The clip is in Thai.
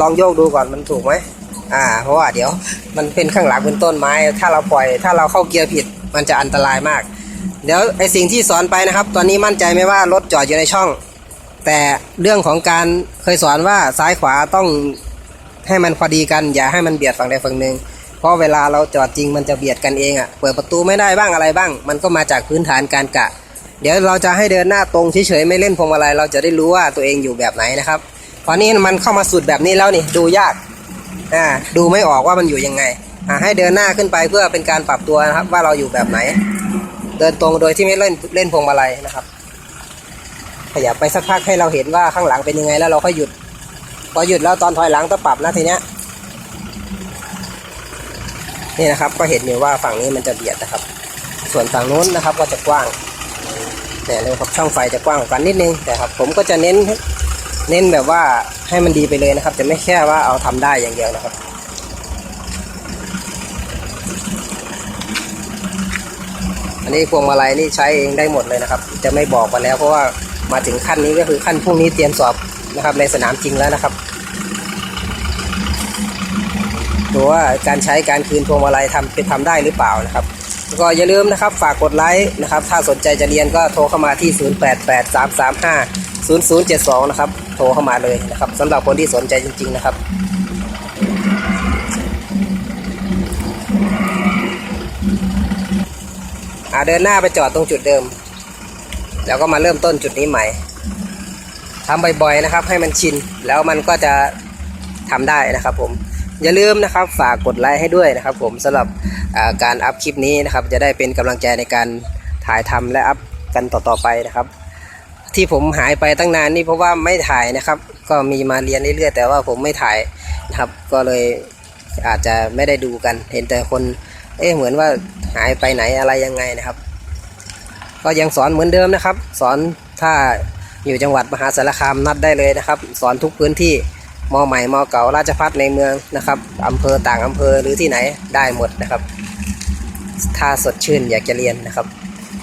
ลองโยกดูก่อนมันถูกไหมอ่า เพราะว่าเดี๋ยวมันเป็นข้างหลังเป็นต้นไม้ ถ้าเราปล่อยถ้าเราเข้าเกียร์ผิดมันจะอันตรายมาก เดี๋ยวไอสิ่งที่สอนไปนะครับ ตอนนี้มั่นใจไหมว่ารถจอดอยู่ในช่อง แต่เรื่องของการเคยสอนว่าซ้ายขวาต้องให้มันพอดีกัน อย่าให้มันเบียดฝั่งใดฝั่งหนึ่งเพราะเวลาเราจอดจริงมันจะเบียดกันเองอะ่ะเปิดประตูไม่ได้บ้างอะไรบ้าง มันก็มาจากพื้นฐานการกะ เดี๋ยวเราจะให้เดินหน้าตรงเฉยๆไม่เล่นพวงมาลัยเราจะได้รู้ว่าตัวเองอยู่แบบไหนนะครับ ตอนนี้มันเข้ามาสุดแบบนี้แล้วนี่ดูยากอ่าดูไม่ออกว่ามันอยู่ยังไงอ่าให้เดินหน้าขึ้นไปเพื่อเป็นการปรับตัวนะครับ ว่าเราอยู่แบบไหน เดินตรงโดยที่ไม่เล่นเล่นพวงมาลัยนะครับ ขยับไปสักพักให้เราเห็นว่าข้างหลังเป็นยังไงแล้วเราค่อยหยุด พอหยุดแล้วตอนถอยหลังต้องปรับนะทีเนี้ยนี่นะครับก็เห็นอยู่ว่าฝั่งนี้มันจะเบียดนะครับ ส่วนฝั่งนู้นนะครับก็จะกว้างเนี่ยเลยครับช่องไฟจะกว้างกว่ากันนิดนึงแต่ครับผมก็จะเน้น เน้นแบบว่าให้มันดีไปเลยนะครับ จะไม่แค่ว่าเอาทำได้อย่างเดียวนะครับ อันนี้พวงมาลัยนี่ใช้เองได้หมดเลยนะครับ จะไม่บอกกันแล้วเพราะว่ามาถึงขั้นนี้ก็คือขั้นพรุ่งนี้เตรียมสอบนะครับ ในสนามจริงแล้วนะครับดูว่าการใช้การคืนพวงมาลัยทำเป็นทำได้หรือเปล่านะครับก็อย่าลืมนะครับฝากกดไลค์นะครับ ถ้าสนใจจะเรียนก็โทรเข้ามาที่ 0883350072 นะครับ โทรเข้ามาเลยนะครับสำหรับคนที่สนใจจริง ๆนะครับ อ่าเดินหน้าไปจอดตรงจุดเดิม แล้วก็มาเริ่มต้นจุดนี้ใหม่ทำบ่อยๆนะครับ ให้มันชินแล้วมันก็จะทำได้นะครับผมอย่าลืมนะครับฝากกดไลค์ให้ด้วยนะครับ ผมสำหรับาการอัพคลิปนี้นะครับ จะได้เป็นกำลังใจในการถ่ายทำและอัพกันต่อๆไปนะครับ ที่ผมหายไปตั้งนานนี่เพราะว่าไม่ถ่ายนะครับ ก็มีมาเรียนเรื่อยๆแต่ว่าผมไม่ถ่ายนะครับ ก็เลยอาจจะไม่ได้ดูกัน เห็นแต่คน เอ๊ะเหมือนว่าหายไปไหนอะไรยังไงนะครับ ก็ยังสอนเหมือนเดิมนะครับ สอนถ้าอยู่จังหวัดมหาสารคามนัดได้เลยนะครับ สอนทุกพื้นที่มอใหม่มอเก่าราชพัฒในเมืองนะครับอำเภอต่างอำเภอหรือที่ไหนได้หมดนะครับ ถ้าสดชื่นอยากจะเรียนนะครับ